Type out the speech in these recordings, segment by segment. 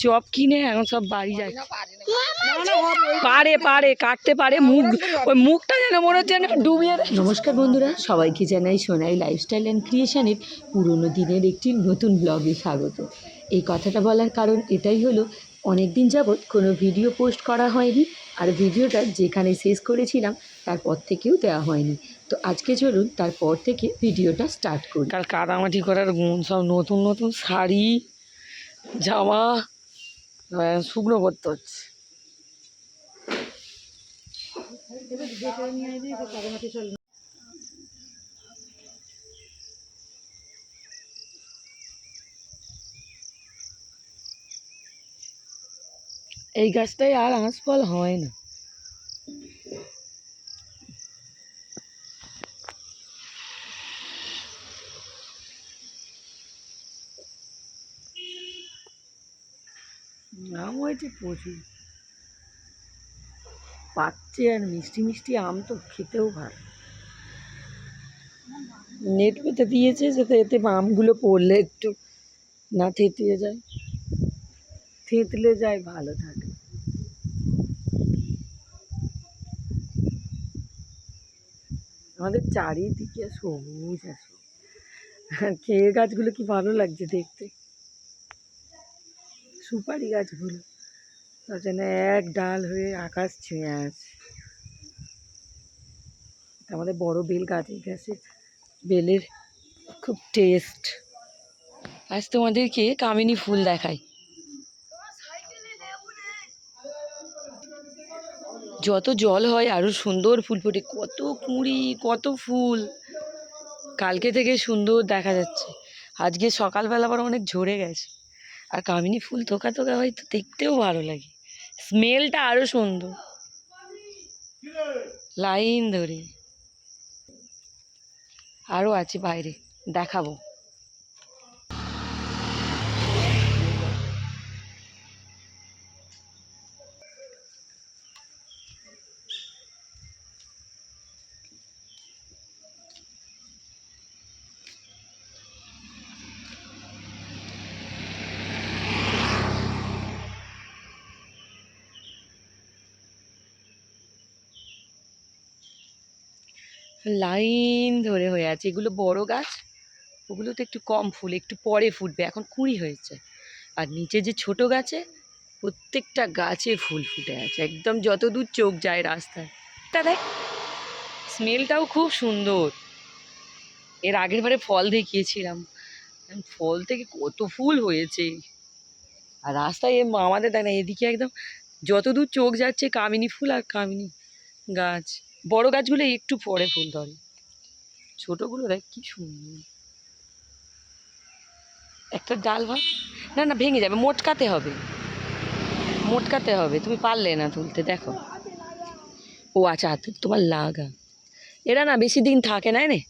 Chop কিনে এখন সব বাড়ি যায় পারে পারে কাটতে পারে মুখ ওই মুখটা যেন মনে হচ্ছে ডুবিয়ে নমস্কার বন্ধুরা সবাইকে জানাই সোনাই লাইফস্টাইল অ্যান্ড ক্রিয়েশনের পুরনো দিনের একটি নতুন ব্লগে স্বাগত। এই কথাটা বলার কারণ এটাই হলো অনেক দিন যাবৎ কোনো ভিডিও পোস্ট করা হয়নি আর ভিডিওটা যেখানে শেষ করেছিলাম তারপর থেকেও দেওয়া হয়নি। তো আজকে চলুন তারপর থেকে ভিডিওটা স্টার্ট করি। কাল কাদামাটি করার গুণ সব নতুন নতুন শাড়ি জামা শুকনো করতে হচ্ছে। এই গাছটায় আর আঁশ ফল হয় না আম হয়েছে প্রচুর। পাচ্ছে আর মিষ্টি মিষ্টি আম তো খেতেও ভালো। নেট পেতে দিয়েছে যাতে এতে আমগুলো পড়লে একটু না থেতিয়ে যায়। থেতলে যায়, ভালো থাকে। আমাদের চারিদিকে সবুজ আছে খেয়ে গাছগুলো কি ভালো লাগছে দেখতে? সুপারি গাছগুলো। তার জন্য এক ডাল হয়ে আকাশ ছুঁয়ে আছে। আমাদের বড় বেল গাছ গাছের বেলের খুব টেস্ট আজ তোমাদেরকে কামিনী ফুল দেখাই। যত জল হয় আরও সুন্দর ফুল ফোটে। কত কুঁড়ি, কত ফুল। কালকে থেকে সুন্দর দেখা যাচ্ছে। আজকে সকালবেলা আবার অনেক ঝরে গেছে। আর কামিনী ফুল থোকা থোকা হয় তো দেখতেও ভালো লাগে। স্মেলটা আরও সুন্দর। লাইন ধরে। আরও আছে বাইরে দেখাবো। লাইন ধরে হয়ে আছে। এগুলো বড় গাছ ওগুলো তো একটু কম ফুল, একটু পরে ফুটবে, এখন কুঁড়ি হয়েছে। আর নিচে যে ছোট গাছে, প্রত্যেকটা গাছে ফুল ফুটে আছে। একদম যত দূর চোখ যায় রাস্তায়। তা দেখ, স্মেলটাও খুব সুন্দর। এর আগের বারে ফল দেখিয়েছিলাম। ফল থেকে কত ফুল হয়েছে। আর রাস্তায় এ আমাদের দেখ না, এদিকে একদম যত দূর চোখ যাচ্ছে কামিনী ফুল আর কামিনী গাছ। বড় গাছগুলো একটু পরে ফুল ধরে। ছোটগুলো দেখ, কি সুন্দর। একটা ডাল ভাঙ না না, ভেঙে যাবে, মোটকাতে হবে। মোটকাতে হবে, তুমি পারলে না তুলতে, দেখো। ও আচ্ছা তোমার লাগা। এরা না বেশি দিন থাকে না নে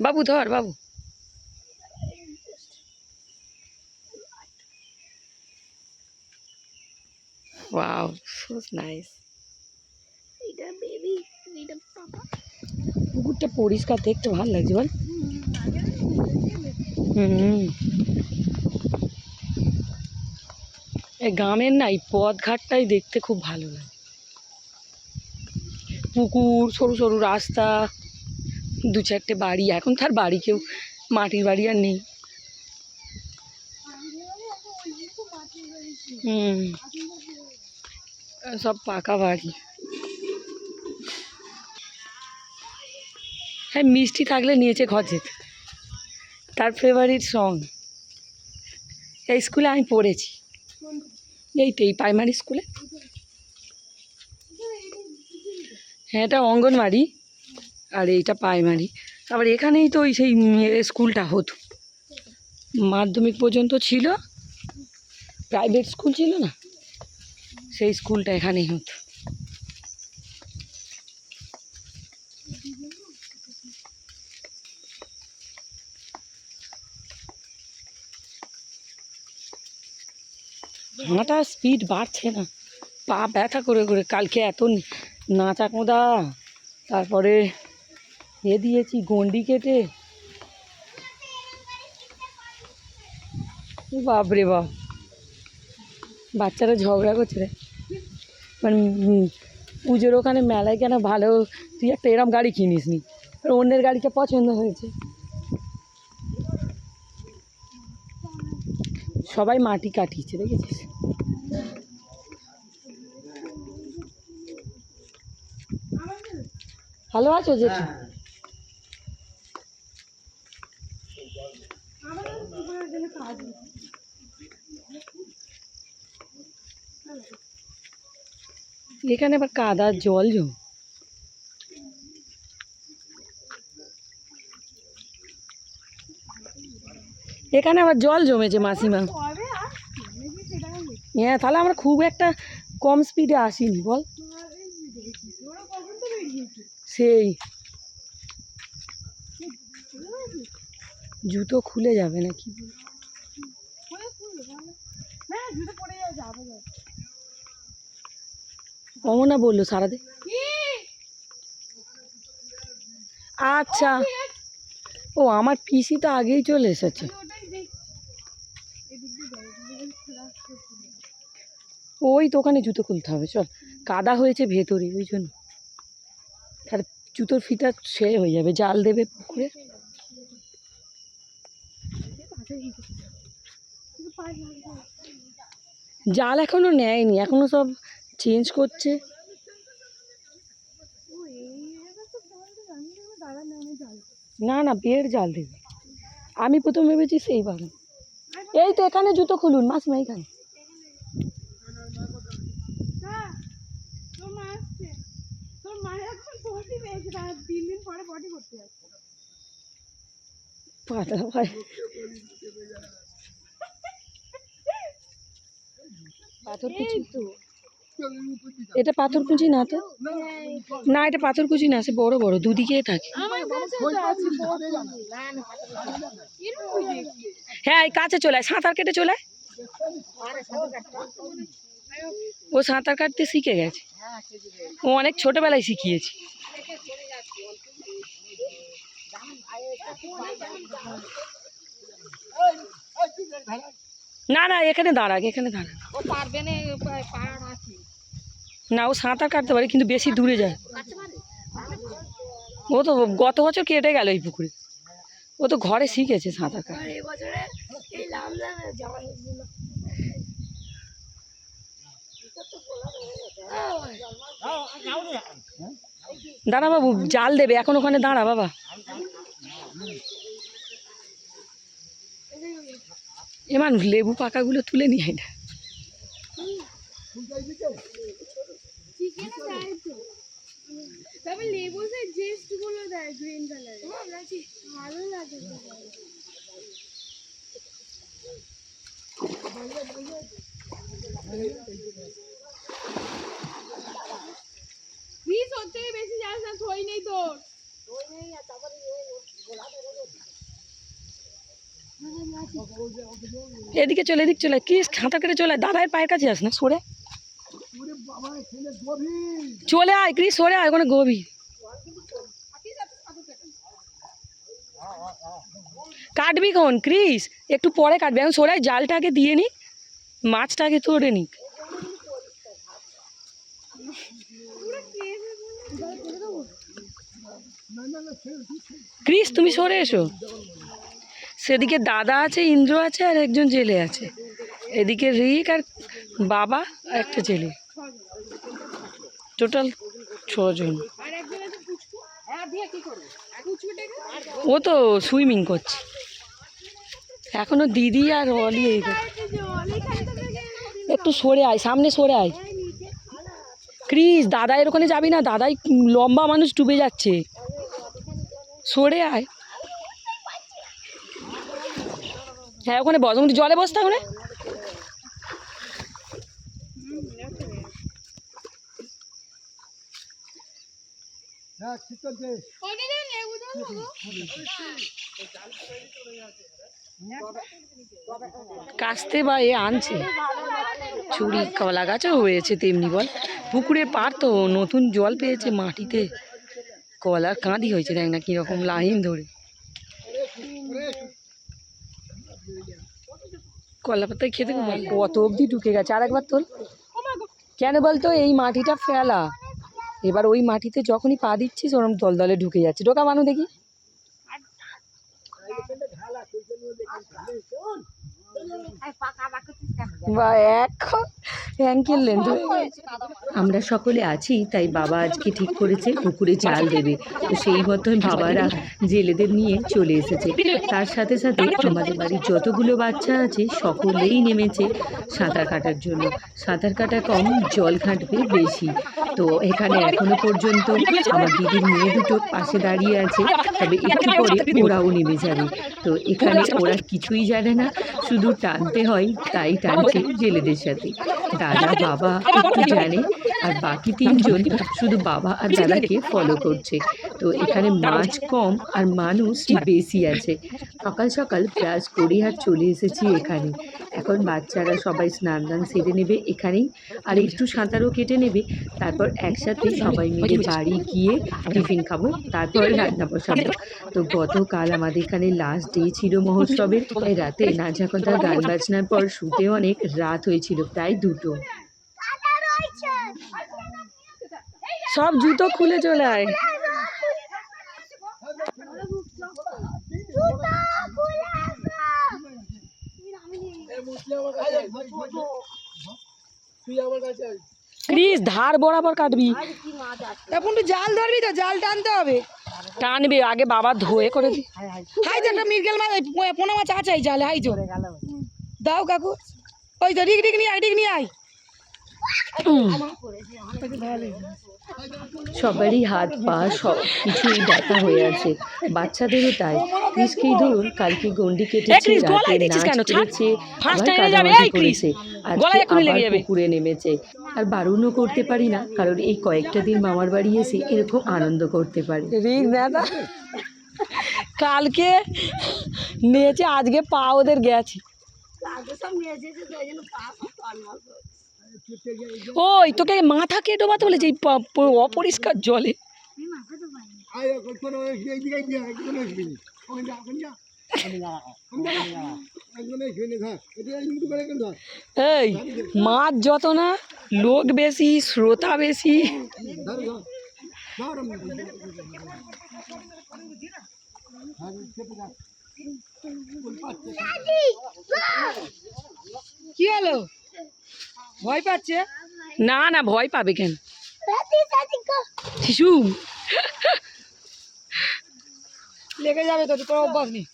বাবু, ধর, বাবু। ওয়াও সো নাইস পুকুরটা পরিষ্কার দেখতে ভালো লাগছে বল হুম এই গ্রামের না এই পথঘাটটাই দেখতে খুব ভালো লাগে পুকুর সরু সরু রাস্তা দু চারটে বাড়ি এখন তার বাড়ি কেউ মাটির বাড়ি আর নেই হুম সব পাকা বাড়ি হ্যাঁ মিষ্টি থাকলে নিয়েছে ঘর তার ফেভারিট সং এই স্কুলে আমি পড়েছি। এই তো, এই প্রাইমারি স্কুলে। হ্যাঁ এটা অঙ্গনবাড়ি আর এইটা প্রাইমারি আবার এখানেই তো ওই সেই স্কুলটা হতো। মাধ্যমিক পর্যন্ত ছিল। প্রাইভেট স্কুল ছিল না। সেই স্কুলটা এখানেই হতো। হাঁটা স্পিড বাড়ছে না। পা ব্যথা করে করে কালকে এত নাচা কোঁদা তারপরে এ দিয়েছি গন্ডি কেটে। বাপরে বাপ। বাচ্চারা ঝগড়া করছে রে। মানে পুজোর ওখানে মেলায় কেন ভালো, তুই একটা এরম গাড়ি কিনিস নি? আর অন্যের গাড়িটা পছন্দ হয়েছে। সবাই মাটি কাটিয়েছে, দেখেছিস? ভালো আছো জেঠু? এখানে আবার কাদার জল জম। এখানে আবার জল জমেছে মাসিমা। হ্যাঁ তাহলে আমরা খুব একটা কম স্পিডে আসিনি বল। সেই জুতো খুলে যাবে নাকি? অমনা বলল সারাদে আচ্ছা। ও, আমার পিসি তো আগেই চলে এসেছে। ওই তো ওখানে জুতো খুলতে হবে, চল। কাদা হয়েছে ভেতরে, ওই জন্য। জুতোর ফিতা সে হয়ে যাবে, জাল দেবে পুকুরে। জাল এখনও নেয়নি, এখনও সব চেঞ্জ করছে। না না বের জাল দেবে। আমি প্রথম ভেবেছি সেই বাগান এই তো এখানে জুতো খুলুন মাসিমা এখানে পাতলা ভাই। পাথরকুচি এটা পাথরকুচি না তো? না এটা পাথরকুচি না সে বড় বড় দুদিকে থাকে। হ্যাঁ এই কাছে চলে আয় সাঁতার কেটে চলে আয়। ও সাঁতার কাটতে শিখে গেছে। ও অনেক ছোটবেলায় শিখিয়েছি। না না এখানে দাঁড়াক এখানে দাঁড়াক। ও না ও সাঁতার কাটতে পারে কিন্তু বেশি দূরে যায়। ও তো গত বছর কেটে গেল এই পুকুরে। ও তো ঘরে শিখেছে সাঁতার কাটা দাঁড়া বাবু, জাল দেবে, এখন ওখানে দাঁড়া বাবা। এমান, লেবু পাকাগুলো তুলে নিয়ে আয় না। চিকেন দেয় তো তবে লেবুতে জেস্টগুলো দেয় গ্রিন কালারের ভালো লাগে প্লিজ ওর থেকে বেশি যাস না থই নেই তোর। এদিকে চলে এদিকে চলে। কি সাঁতার কেটে চলে? দাদার পায়ের কাছে আস না সরে। চলে আয় ক্রিস সরে আয় ওখানে গভীর। কাটবি কোন ক্রিস একটু পরে কাটবি। এখন সরে জালটাকে দিয়ে নি মাছটাকে তোড়ে নি ক্রিস, তুমি সরে এসো। সেদিকে দাদা আছে, ইন্দ্র আছে, আর একজন জেলে আছে। এদিকে রিক আর বাবা আর একটা জেলে। টোটাল ছজন। ও তো সুইমিং করছে। এখনও দিদি আর অলি এই একটু সরে আয়, সামনে সরে আয়। ক্রিস দাদা এর ওখানে যাবি না? দাদাই লম্বা মানুষ ডুবে যাচ্ছে। সরে আয়। হ্যাঁ ওখানে বস ওখানে জলে বসতে ওখানে লেবু দাও কাস্তে বা এ আনছে। চুড়ি কলা গাছও হয়েছে তেমনি বল। পুকুরে পার তো নতুন জল পেয়েছে মাটিতে। কলার কাঁদি হয়েছে দেখ না কীরকম লাইন ধরে। কলা পাতায় খেতে কত অবধি ঢুকে গেছে। আর একবার তোল। কেন বলতো এই মাটিটা ফেলা। এবার ওই মাটিতে যখনই পা দিচ্ছিস ওরম দলদলে ঢুকে যাচ্ছে। ঢোকা বানু দেখি। আমরা সকলে আছি, তাই বাবা আজকে ঠিক করেছে, পুকুরে জাল দেবে। তো সেই মতন বাবারা জেলেদের নিয়ে চলে এসেছে। তার সাথে সাথে আমাদের বাড়ির যতগুলো বাচ্চা আছে, সকলেই নেমেছে সাঁতার কাটার জন্য। সাঁতার কাটা কম, জল ঘাঁটবে বেশি। তো এখানে এখনও পর্যন্ত আমার দিদির মেয়ে দুটো পাশে দাঁড়িয়ে আছে, তবে একটু পরে ওরাও নেমে যাবে। তো এখানে ওরা কিছুই জানে না, শুধু টানতে হয়, তাই টানছে জেলেদের সাথে দাদা, বাবা একটু জানে। আর বাকি তিনজন শুধু বাবা আর দাদাকে ফলো করছে। তো এখানে মাছ কম আর মানুষ বেশি আছে। সকাল সকাল ব্রাশ করে আর চলে এসেছি এখানে। এখন বাচ্চারা সবাই স্নান দান সেরে নেবে এখানেই। আর একটু সাঁতারও কেটে নেবে তারপর একসাথে সবাই মিলে বাড়ি গিয়ে টিফিন খাব তারপর রান্না বসাবো। তো গতকাল আমাদের এখানে লাস্ট ডে ছিল মহোৎসবের তাই রাতে নাচাকতা গান বাজনার পর শুতে অনেক রাত হয়েছিল প্রায় দুটো। সব জুতো খুলে চলে আয়। ক্রিস ধার বরাবর কাটবি এখন তো জাল ধরবি তো জাল টানতে হবে টানবে আগে বাবা ধোয়ে করে দি হাই তো একটা মিরগেল মাছ পোনা মাছ আছে জালে হাই তো দাও কাকু ওই তো রিক রিক নিয়ে আয় রিক নিয়ে আয় সবারই হাত পা সব কিছুই ব্যথা হয়ে আছে। বাচ্চাদেরও তাই। ক্রিসকেই ধরুন কালকে গন্ডি কেটেছে রাতে নাচ কেন? করেছে ফার্স্ট আবার কাদামাটি করেছে আজকে লেগে আবার যাবে। পুকুরে নেমেছে। আর বারণও করতে পারি না কারণ এই কয়েকটা দিন মামার বাড়ি এসে এরকম আনন্দ করতে পারে। কালকে নিয়েছে আজকে পা ওদের গেছে। ওই তোকে মাথা কে ডোবাতে বলেছে এই অপরিষ্কার জলে। এই মাছ যত না লোক বেশি শ্রোতা বেশি। কি হলো? ভয় পাচ্ছে? না না ভয় পাবে কেন? শিশু। লেগে যাবে তো তোর অভ্যাস নেই।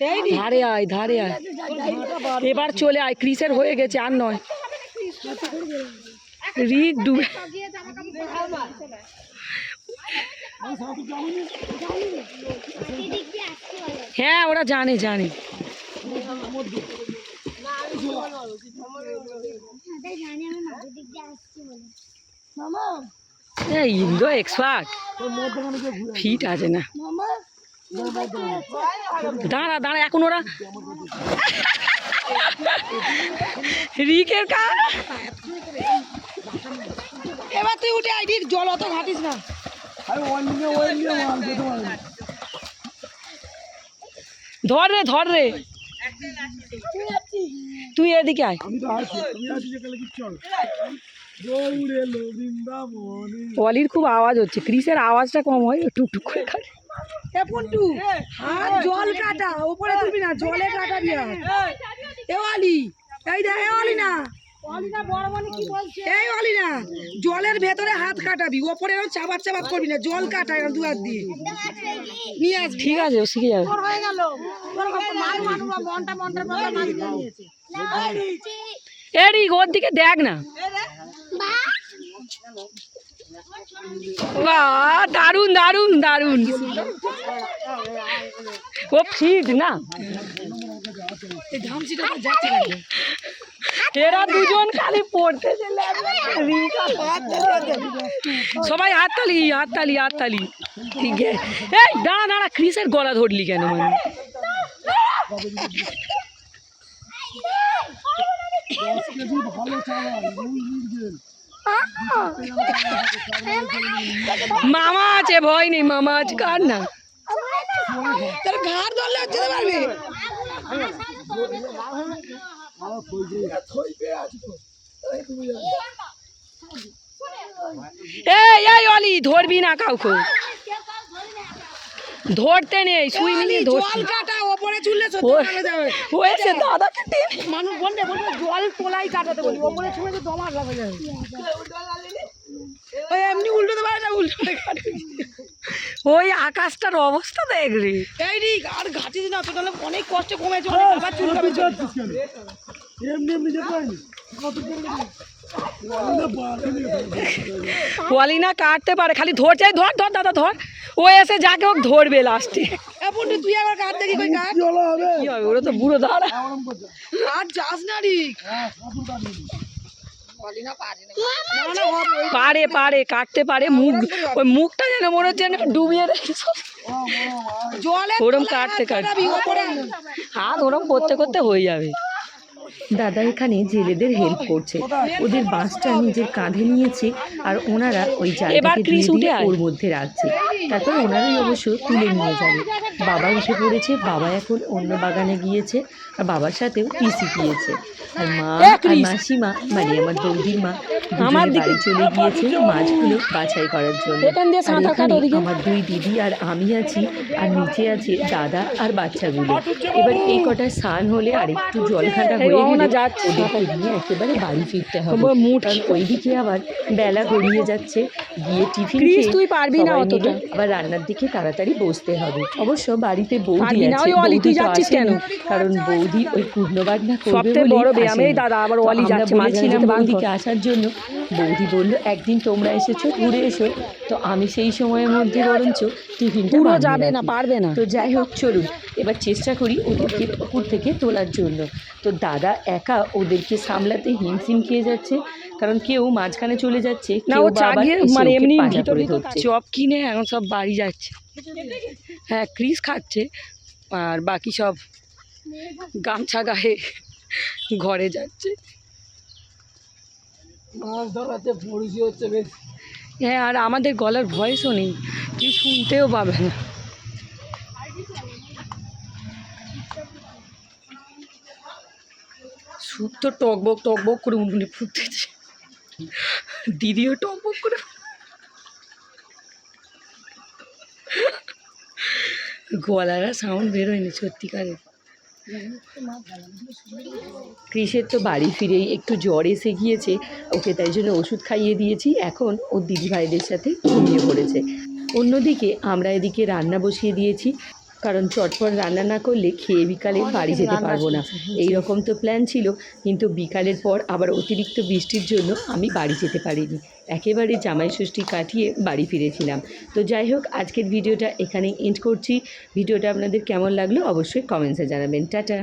এই ধারে আয় ধারে আয়। এবার চলে আয় ক্রিসের হয়ে গেছে আর নয়। রিক ডুবে হ্যাঁ ওরা জানে জানে। Indo expert. ফিট আছে না। দাঁড়া দাঁড়া, এখন ওরা রিকের এবার তুই উঠে আই রিক, জল অত ঘাটিস না। ধর রে ধর রে। তুই এদিকে আয়। পলির খুব আওয়াজ হচ্ছে। ক্রিসের আওয়াজটা কম হয় একটু টুকটুক করে খায় পন্টু হাত জল কাটা ওপরে তুলবি না জলে কাটা দিয়া এ অলি এই দেখ এ অলি না। এই অলি না জলের ভেতরে হাত কাটাবি ওপরে চাবাত চাবাত করবি না জল কাটা দু হাত দিয়ে। নিয়ে আসবি ঠিক আছে ও শিখে যাবে। হয়ে গেল। এরিক ওর দিকে দেখ না। বাহ দারুণ দারুণ দারুণ ও ফিট না। এই ঘামছিটা তো যাচ্ছে না এরা দুজন খালি পড়তে সবাই হাততালি হাততালি হাততালি। ঠিক আছে। এই দাঁড়া দাঁড়া ক্রিসের গলা ধরলি কেন মানে? মামা আছে ভয় নেই মামা আছে কার না? তোর ঘাড় ধরলে যেতে পারবি? এই এই অলি ধরবি না কাউকে। ধরতে নেই সুইমিং এ জল কাটা ওপরে চুললে যাবে। হয়েছে দাদাকে টেনে মানুষ বলবে বলবে জল তোলাই কাটাতে বলি। ওপরে ছুঁয়ে তো দমা যাবে এমনি উল্টোতে পারে না উল্টোতে কাটে। ওই আকাশটার অবস্থা দেখ রে। এই রে আর ঘাটি দিন অত তাহলে অনেক কষ্ট কমেছে অনেক আবার চুলকাবে চল পলি না কাটতে পারে খালি ধরছে ধর ধর দাদা ধর। ও এসে যাকে হোক ধরবে লাস্টে তুই একবার কাট দেখি কই কাট। কি হবে? ওরা তো বুড়ো দাঁড়া। আর যাস না না না ওই পারে পারে কাটতে পারে মুখ ওই মুখটা যেন মনে হচ্ছে যেন ডুবিয়ে রেখেছো ওরম কাটতে কাটতে হাত ওরম করতে করতে হয়ে যাবে। দাদা এখানে জেলেদের হেল্প করছে। ওদের বাঁশটা নিজের কাঁধে নিয়েছে আর ওনারা ওই জায়গাকে দিয়ে ওর মধ্যে রাখছে। তারপর ওনারাই অবশ্য তুলে নিয়ে যাবে। বাবা উঠে পড়েছে বাবা এখন অন্য বাগানে গিয়েছে আর বাবার সাথেও পিসি গিয়েছে আর মা আর মাসিমা মানে আমার বৌদির মা আমার দিকে। চলে গিয়েছে মাছগুলো বাছাই করার জন্য। এখান দিয়ে আর সাঁতার কাট এখানে ওদিকে। আমার দুই দিদি আর আমি আছি আর নিচে আছে দাদা আর বাচ্চাগুলো। এবার এই কটা স্নান হলে আর একটু জল ঘাটা এই হয়ে গেলে যাচ্ছে। নিয়ে একেবারে বাড়ি ফিরতে হবে। কারণ ওইদিকে আবার বেলা গড়িয়ে যাচ্ছে। গিয়ে টিফিন তুই পারবি না অতটা। আবার রান্নার দিকে তাড়াতাড়ি বসতে হবে। অবশ্য বাড়িতে বৌদি আছে অলি, তুই যাচ্ছিস কেন? কারণ বৌদি ওই পূর্ণবাগনা করবে সবথেকে বড় ব্যায়াম, দাদা, আবার অলি যাচ্ছে, বলেছিলাম বৌদিকে আসার জন্য। বৌদি বলল একদিন তোমরা এসেছ ঘুরে এসো। তো আমি সেই সময়ের মধ্যে বরঞ্চ টিফিনটা পুরো যাবে না। পারবে না। তো যাই হোক চলুন। এবার চেষ্টা করি ওদেরকে পুকুর থেকে তোলার জন্য। তো দাদা একা ওদেরকে সামলাতে হিমশিম খেয়ে যাচ্ছে। কারণ কেউ মাঝখানে চলে যাচ্ছে না কেউ ও চাগিয়ে মানে এমনি ভিতর চপ কিনে এখন সব বাড়ি যাচ্ছে। হ্যাঁ ক্রিস খাচ্ছে আর বাকি সব গামছা গায়ে ঘরে যাচ্ছে। মাছ ধরাতে হচ্ছে বেশ। হ্যাঁ আর আমাদের গলার ভয়েসও নেই কি শুনতেও পাবে না। সুপ তো টকবক টকবক করে উনুনে ফুটতেছে দিদিও টকবক করে গলার সাউন্ড বেরোয়নি সত্যিকারের। ক্রিসের তো বাড়ি ফিরেই, একটু জ্বর এসে গিয়েছে, ওকে তাই জন্য ওষুধ খাইয়ে দিয়েছি, এখন ওর দিদি ভাইদের সাথে ঘুমিয়ে পড়েছে। অন্যদিকে আমরা এদিকে রান্না বসিয়ে দিয়েছি। কারণ চটপট রান্না না করলে খেয়ে বিকালে বাড়ি যেতে পারব না। এই রকম তো প্ল্যান ছিল কিন্তু বিকালের পর আবার অতিরিক্ত বৃষ্টির জন্য আমি বাড়ি যেতে পারিনি। একেবারে জামাই ষষ্ঠী কাটিয়ে বাড়ি ফিরেছিলাম। তো যাই হোক আজকের ভিডিওটা এখানে এন্ড করছি। ভিডিওটা আপনাদের কেমন লাগল অবশ্যই কমেন্টসে জানাবেন। টাটা।